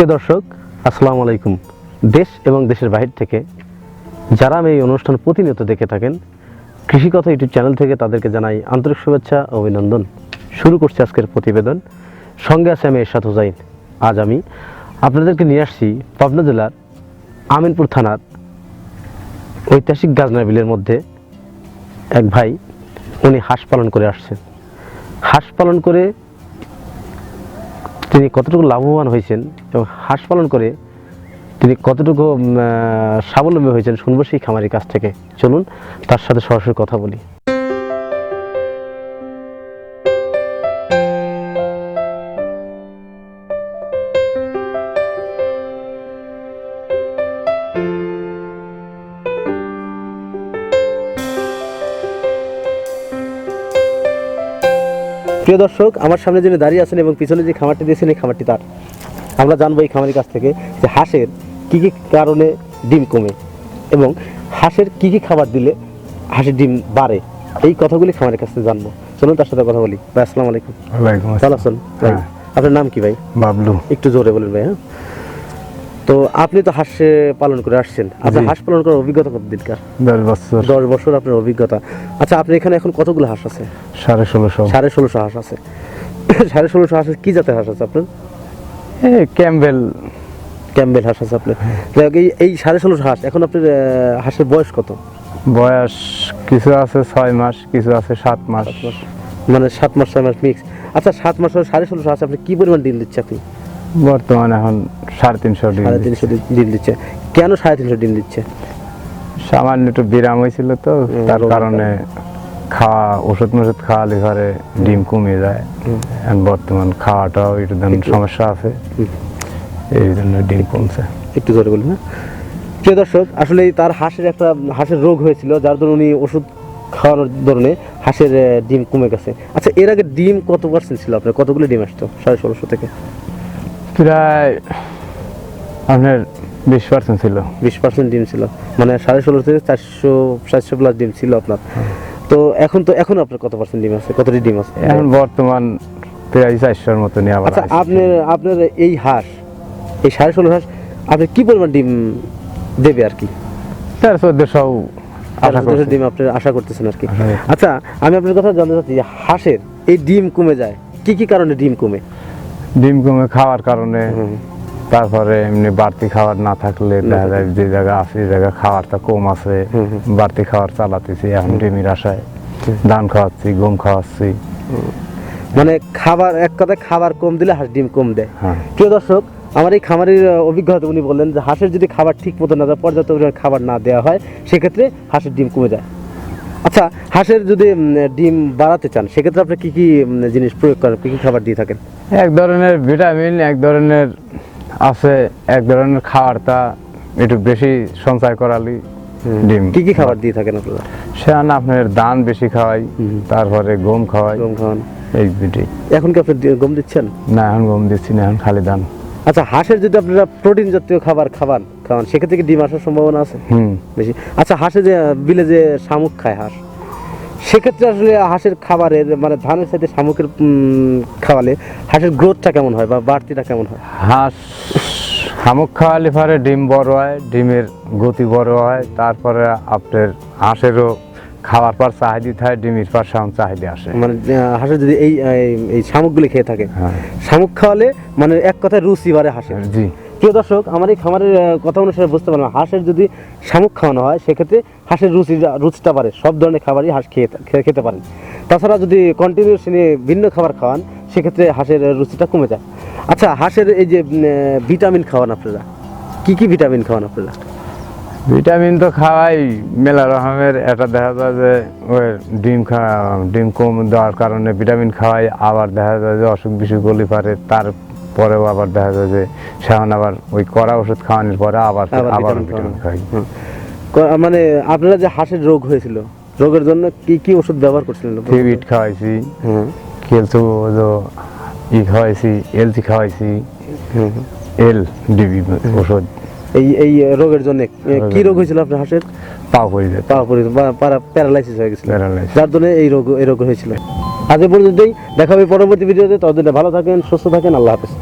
প্রিয় দর্শক, আসসালামু আলাইকুম। দেশ এবং দেশের বাহির থেকে যারা এই অনুষ্ঠান প্রতিনিয়ত দেখে থাকেন, কৃষিকথা ইউটিউব চ্যানেল থেকে তাদেরকে জানাই আন্তরিক শুভেচ্ছা অভিনন্দন। শুরু করছি আজকের প্রতিবেদন। সঙ্গে আছে আমি এরশাদ হুজাইন। আজ আমি আপনাদেরকে নিয়ে আসছি পাবনা জেলার আমিনপুর থানার ঐতিহাসিক গাজনা বিলের মধ্যে এক ভাই, উনি হাঁস পালন করে আসছেন। হাঁস পালন করে তিনি কতটুকু লাভবান হয়েছেন এবং হাঁস পালন করে তিনি কতটুকু স্বাবলম্বী হয়েছেন শুনব সেই খামারির কাছ থেকে। চলুন, তার সাথে সরাসরি কথা বলি। প্রিয় দর্শক, আমার সামনে যিনি দাঁড়িয়ে আছেন এবং পিছনে যে খামারটি দিয়েছেন এই খামারটি তার। আমরা জানব এই খামারের কাছ থেকে যে হাঁসের কী কী কারণে ডিম কমে এবং হাঁসের কী কী খাবার দিলে হাঁসের ডিম বাড়ে। এই কথাগুলি খামারের কাছ থেকে জানব। চলুন তার সাথে কথা বলি। ভাই আসসালামু আলাইকুম। ভালো আছেন? ভাই হ্যাঁ। আপনার নাম কি ভাই? বাবলু। একটু জোরে বলেন ভাই হ্যাঁ। তো আপনি তো হাঁস পালন করে আসছেন। আপনার হাঁস পালন করার অভিজ্ঞতা কতদিনকার দশ বছর। দশ বছর আপনার অভিজ্ঞতা। আচ্ছা আপনি এখানে এখন কতগুলো হাঁস আছে? সাড়ে ষোলোশো। সাড়ে ষোলোশো হাঁস আছে। সাড়ে ষোলোশো হাঁস কি জাতের হাঁস আছে আপনার? ক্যাম্বেল। ক্যাম্বেল হাঁস আছে আপনার। যাই হোক, এই এই সাড়ে ষোলোশো হাঁস এখন আপনার হাঁসের বয়স কত? বয়স কিছু আছে ছয় মাস কিছু আছে সাত মাস। মানে সাত মাস ছয় মাস মিক্স আচ্ছা সাত মাস সাড়ে ষোলোশো হাঁস আপনি কি পরিমাণ ডিম দিচ্ছে আপনি? বর্তমানে এখন সাড়ে তিনশো ডিম সাড়ে তিনশো ডিম দিচ্ছে। কেন সাড়ে তিনশো ডিম দিচ্ছে? সামান্য একটু বিরাম হয়েছিল তো তার কারণে। খাওয়া ওষুধ মষুধ খাওয়ালে ঘরে ডিম কমে যায়। বর্তমান খাওয়াটাও একটু সমস্যা আছে। এই জন্য ডিম কমছে। একটু জোরে বলুন হ্যাঁ? প্রিয় দর্শক আসলে তার হাঁসের একটা হাঁসের রোগ হয়েছিল যার জন্য উনি ওষুধ খাওয়ানোর ধরনে হাঁসের ডিম কমে গেছে। আচ্ছা এর আগে ডিম কত পার্সেন্ট ছিল আপনার? কতগুলো ডিম আসতো? সাড়ে ষোলোশো থেকে? প্রায় আপনার বিশ পার্সেন্ট ছিল। বিশ পার্সেন্ট ডিম ছিল। মানে সাড়ে ষোলো থেকে চারশো চারশো প্লাস ডিম ছিল আপনার। তো এখন তো এখন আপনার কত পার্সেন্ট ডিম আছে? কতটি ডিম আছে? এখন বর্তমান প্রায় চারশোর মতনই আবার আচ্ছা আপনার আপনার এই হাঁস এই সাড়ে ষোলো হাঁস আপনি কি পরিমাণ ডিম দেবে আর কি? তেরো চোদ্দশো ডিম আপনি আশা করতেছেন আর কি। আচ্ছা আমি আপনার কথা জানতে চাচ্ছি যে হাঁসের এই ডিম কমে যায় কি কি কারণে ডিম কমে? ডিম কমে খাওয়ার কারণে তারপরে এমনি বাড়তি খাবার না থাকলে দেখা যায় যে জায়গা আছে জায়গা খাবারটা কম আছে। বাড়তি খাবার চালাতেছি এখন ডিমির আশায়। ধান খাওয়াচ্ছি গম খাওয়াচ্ছি। মানে খাবার এক কথায় খাবার কম দিলে হাঁস ডিম কম দেয়। হ্যাঁ। প্রিয় দর্শক আমার এই খামারের অভিজ্ঞতা উনি বললেন যে হাঁসের যদি খাবার ঠিক মতো না দেয় পর্যাপ্ত পরিমাণ খাবার না দেওয়া হয় সেক্ষেত্রে হাঁসের ডিম কমে যায়। আচ্ছা হাঁসের যদি ডিম বাড়াতে চান সেক্ষেত্রে আপনি কি কি জিনিস প্রয়োগ করেন? কি কি খাবার দিয়ে থাকেন? এক ধরনের ভিটামিন এক ধরনের আছে এক ধরনের খাবারটা একটু বেশি সঞ্চয় করালি ডিম। কি কি খাবার দিয়ে থাকেন আপনারা? সেখানে আপনার ধান বেশি খাওয়াই তারপরে গম খাওয়াই। গম খাওয়ান। এই দুটি এখন কি আপনি গম দিচ্ছেন? না এখন গম দিচ্ছি না এখন খালি ধান আচ্ছা হাঁসের যদি আপনারা প্রোটিন জাতীয় খাবার খাবার খাওয়ান সেক্ষেত্রে কি ডিম আসার সম্ভাবনা আছে? হুম। বেশি। আচ্ছা হাঁসে যে বিলে যে শামুক খায় হাঁস সেক্ষেত্রে আসলে হাঁসের খাবারের মানে ধানের সাথে শামুকের খাওয়ালে হাঁসের গ্রোথটা কেমন হয় বা বাড়তিটা কেমন হয়? হাঁস শামুক খাওয়ালে পরে ডিম বড় হয়, ডিমের গতি বড় হয়, তারপরে আপনার হাঁসেরও খাওয়ার পর চাহিদা থাকে ডিমের পর সামন চাহিদা আসে। মানে হাঁসের যদি এই এই- শামুকগুলি খেয়ে থাকে হ্যাঁ। শামুক খাওয়ালে মানে এক কথায় রুচি বাড়ে হাঁসের। জি। প্রিয় দর্শক আমার এই খামারের কথা অনুসারে বুঝতে পারলাম হাঁসের যদি শামুক খাওয়ানো হয় সেক্ষেত্রে হাঁসের রুচি রুচিটা বাড়ে। সব ধরনের খাবারই হাঁস খেয়ে খেতে পারেন। তাছাড়া যদি কন্টিনিউসলি ভিন্ন খাবার খাওয়ান সেক্ষেত্রে হাঁসের রুচিটা কমে যায়। আচ্ছা হাঁসের এই যে ভিটামিন খাওয়ান আপনারা। কি কি ভিটামিন খাওয়ান আপনারা? ভিটামিন তো খাওয়াই মেলা রকমের। এটা দেখা যায় যে ওই ডিম খাওয়া ডিম কম দেওয়ার কারণে ভিটামিন খাওয়াই আবার দেখা যায় যে অসুখ বিসুখ গলি পারে তারপরেও আবার দেখা যায় যে সেখান আবার ওই কড়া ওষুধ খাওয়ানোর পরে আবার আবার ভিটামিন খাই মানে আপনারা যে হাঁসের রোগ হয়েছিল রোগের জন্য কি কি ওষুধ ব্যবহার করছিলেন? থিবিট খাওয়াইছি কেলসু ই খাওয়াইছি এলসি খাওয়াইছি। এল ডিবি ওষুধ। এই এই রোগের জন্য কি রোগ হয়েছিল আপনার হাঁসের? পা পড়ে যেত পা পড়ে প্যারালাইসিস হয়ে গেছিল। যার জন্য এই রোগ এই রোগ হয়েছিল। আজ পর্যন্তই দেখা হবে পরবর্তী ভিডিওতে। ততদিন ভালো থাকেন সুস্থ থাকেন আল্লাহ হাফেজ।